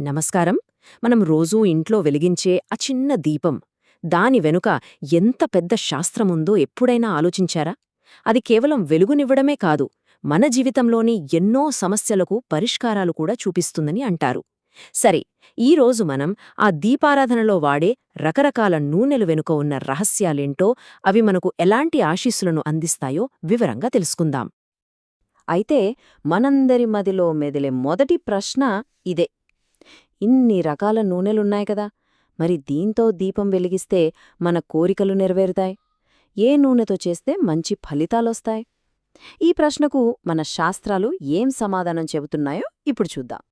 నమస్కారం. మనం రోజూ ఇంట్లో వెలిగించే ఆ చిన్న దీపం దాని వెనుక ఎంత పెద్ద శాస్త్రముందో ఎప్పుడైనా ఆలోచించారా? అది కేవలం వెలుగునివ్వడమే కాదు మన జీవితంలోని ఎన్నో సమస్యలకు పరిష్కారాలు కూడా చూపిస్తుందని అంటారు. సరే ఈరోజు మనం ఆ దీపారాధనలో వాడే రకరకాల నూనెలు వెనుక ఉన్న రహస్యాలేంటో అవి మనకు ఎలాంటి ఆశీస్సులను అందిస్తాయో వివరంగా తెలుసుకుందాం. అయితే మనందరి మదిలో మెదిలే మొదటి ప్రశ్న ఇదే. ఇన్ని రకాల నూనెలున్నాయి కదా. మరి దీంతో దీపం వెలిగిస్తే మన కోరికలు నెరవేరుతాయి. ఏ నూనెతో చేస్తే మంచి ఫలితాలొస్తాయి? ఈ ప్రశ్నకు మన శాస్త్రాలు ఏం సమాధానం చెబుతున్నాయో ఇప్పుడు చూద్దాం.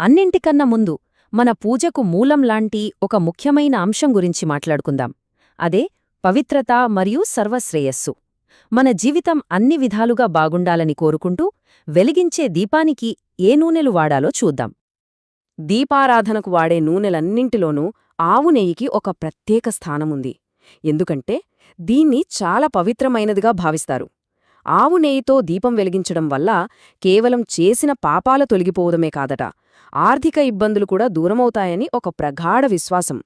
అన్నింటికన్నా ముందు మన పూజకు మూలం లాంటి ఒక ముఖ్యమైన అంశం గురించి మాట్లాడుకుందాం. అదే పవిత్రత మరియు సర్వశ్రేయస్సు. మన జీవితం అన్ని విధాలుగా బాగుండాలని కోరుకుంటూ వెలిగించే దీపానికి ఏ నూనెలు వాడాలో చూద్దాం. దీపారాధనకు వాడే నూనెలన్నింటిలోనూ ఆవు నెయ్యికి ఒక ప్రత్యేక స్థానముంది. ఎందుకంటే దీన్ని చాలా పవిత్రమైనదిగా భావిస్తారు. ఆవు నెయ్యితో దీపం వెలిగించడం వల్ల కేవలం చేసిన పాపాల తొలగిపోవడమే కాదట. ఆర్థిక ఇబ్బందులు కూడా దూరమవుతాయని ఒక ప్రగాఢ విశ్వాసం.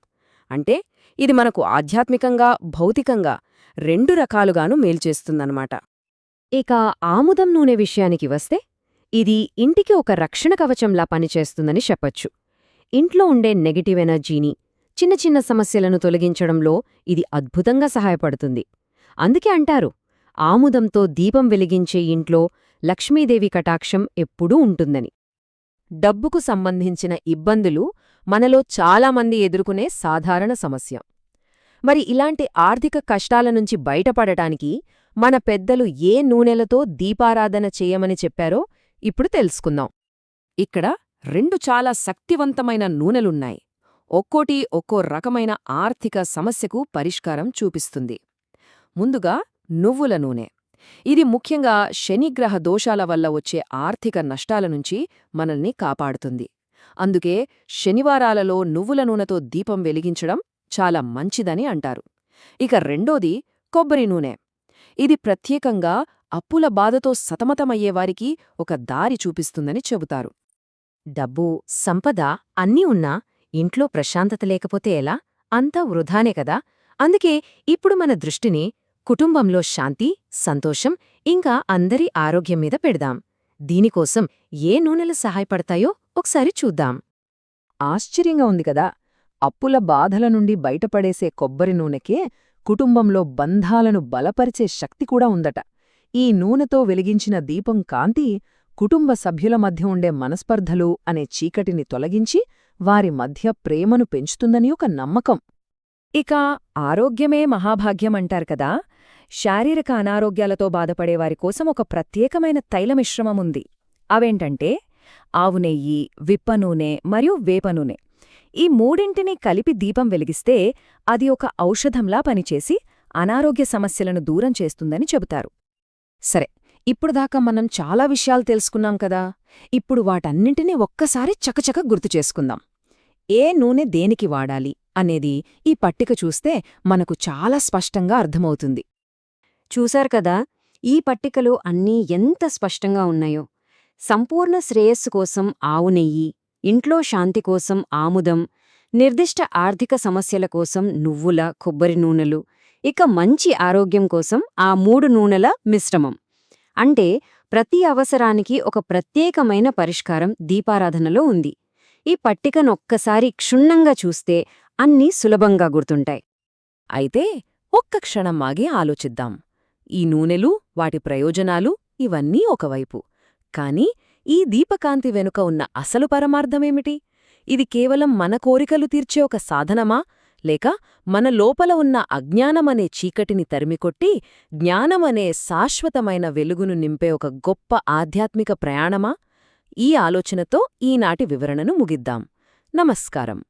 అంటే ఇది మనకు ఆధ్యాత్మికంగా భౌతికంగా రెండు రకాలుగాను మేల్చేస్తుందన్నమాట ఇక ఆముదం నూనె విషయానికి వస్తే ఇది ఇంటికి ఒక రక్షణ కవచంలా పనిచేస్తుందని చెప్పొచ్చు. ఇంట్లో ఉండే నెగిటివ్ ఎనర్జీని చిన్న చిన్న సమస్యలను తొలగించడంలో ఇది అద్భుతంగా సహాయపడుతుంది. అందుకే అంటారు ఆముదంతో దీపం వెలిగించే ఇంట్లో లక్ష్మీదేవి కటాక్షం ఎప్పుడూ ఉంటుందని. డబ్బుకు సంబంధించిన ఇబ్బందులు మనలో చాలామంది ఎదుర్కొనే సాధారణ సమస్య. మరి ఇలాంటి ఆర్థిక కష్టాల నుంచి బయటపడటానికి మన పెద్దలు ఏ నూనెలతో దీపారాధన చేయమని చెప్పారో ఇప్పుడు తెలుసుకుందాం. ఇక్కడ రెండు చాలా శక్తివంతమైన నూనెలున్నాయి. ఒక్కోటి ఒక్కో రకమైన ఆర్థిక సమస్యకు పరిష్కారం చూపిస్తుంది. ముందుగా నువ్వుల నూనె. ఇది ముఖ్యంగా శనిగ్రహ దోషాల వల్ల వచ్చే ఆర్థిక నష్టాల నుంచి మనల్ని కాపాడుతుంది. అందుకే శనివారాలలో నువ్వుల నూనెతో దీపం వెలిగించడం చాలా మంచిదని అంటారు. ఇక రెండోది కొబ్బరి నూనె. ఇది ప్రత్యేకంగా అప్పుల బాధతో సతమతమయ్యేవారికి ఒక దారి చూపిస్తుందని చెబుతారు. డబ్బు సంపద అన్నీ ఉన్నా ఇంట్లో ప్రశాంతత లేకపోతే ఎలా? అంతా వృధానే కదా? అందుకే ఇప్పుడు మన దృష్టిని కుటుంబంలో శాంతి సంతోషం ఇంకా అందరి ఆరోగ్యం మీద పెడదాం. దీనికోసం ఏ నూనెలు సహాయపడతాయో ఒకసారి చూద్దాం. ఆశ్చర్యంగా ఉంది కదా! అప్పుల బాధల నుండి బయటపడేసే కొబ్బరి నూనెకే కుటుంబంలో బంధాలను బలపరిచే శక్తి కూడా ఉందట. ఈ నూనెతో వెలిగించిన దీపం కాంతి కుటుంబ సభ్యుల మధ్య ఉండే మనస్పర్ధలు అనే చీకటిని తొలగించి వారి మధ్య ప్రేమను పెంచుతుందని ఒక నమ్మకం. ఇక ఆరోగ్యమే మహాభాగ్యమంటారు కదా. శారీరక అనారోగ్యాలతో బాధపడేవారి కోసం ఒక ప్రత్యేకమైన తైలమిశ్రమముంది అవేంటంటే ఆవునెయ్యి విప్పనూనె మరియు వేపనూనె ఈ మూడింటిని కలిపి దీపం వెలిగిస్తే అది ఒక ఔషధంలా పనిచేసి అనారోగ్య సమస్యలను దూరం చేస్తుందని చెబుతారు. సరే ఇప్పుడుదాకా మనం చాలా విషయాలు తెలుసుకున్నాం కదా. ఇప్పుడు వాటన్నింటినీ ఒక్కసారి చకచక గుర్తు చేసుకుందాం. ఏ నూనె దేనికి వాడాలి అనేది ఈ పట్టిక చూస్తే మనకు చాలా స్పష్టంగా అర్థమవుతుంది. చూశారు కదా ఈ పట్టికలు అన్నీ ఎంత స్పష్టంగా ఉన్నాయో. సంపూర్ణ శ్రేయస్సు కోసం ఆవు నెయ్యి ఇంట్లో శాంతి కోసం ఆముదం నిర్దిష్ట ఆర్థిక సమస్యల కోసం నువ్వుల కొబ్బరి నూనెలు ఇక మంచి ఆరోగ్యం కోసం ఆ మూడు నూనెల మిశ్రమం. అంటే ప్రతి అవసరానికి ఒక ప్రత్యేకమైన పరిష్కారం దీపారాధనలో ఉంది. ఈ పట్టికనొక్కసారి క్షుణ్ణంగా చూస్తే అన్నీ సులభంగా గుర్తుంటాయి. అయితే ఒక్క క్షణం మాగి ఆలోచిద్దాం. ఈ నూనెలు వాటి ప్రయోజనాలు ఇవన్నీ ఒకవైపు. కాని ఈ దీపకాంతి వెనుక ఉన్న అసలు పరమార్థమేమిటి? ఇది కేవలం మన కోరికలు తీర్చే ఒక సాధనమా? లేక మన లోపల ఉన్న అజ్ఞానమనే చీకటిని తరిమికొట్టి జ్ఞానమనే శాశ్వతమైన వెలుగును నింపే ఒక గొప్ప ఆధ్యాత్మిక ప్రయాణమా? ఈ ఆలోచనతో ఈనాటి వివరణను ముగిద్దాం. నమస్కారం.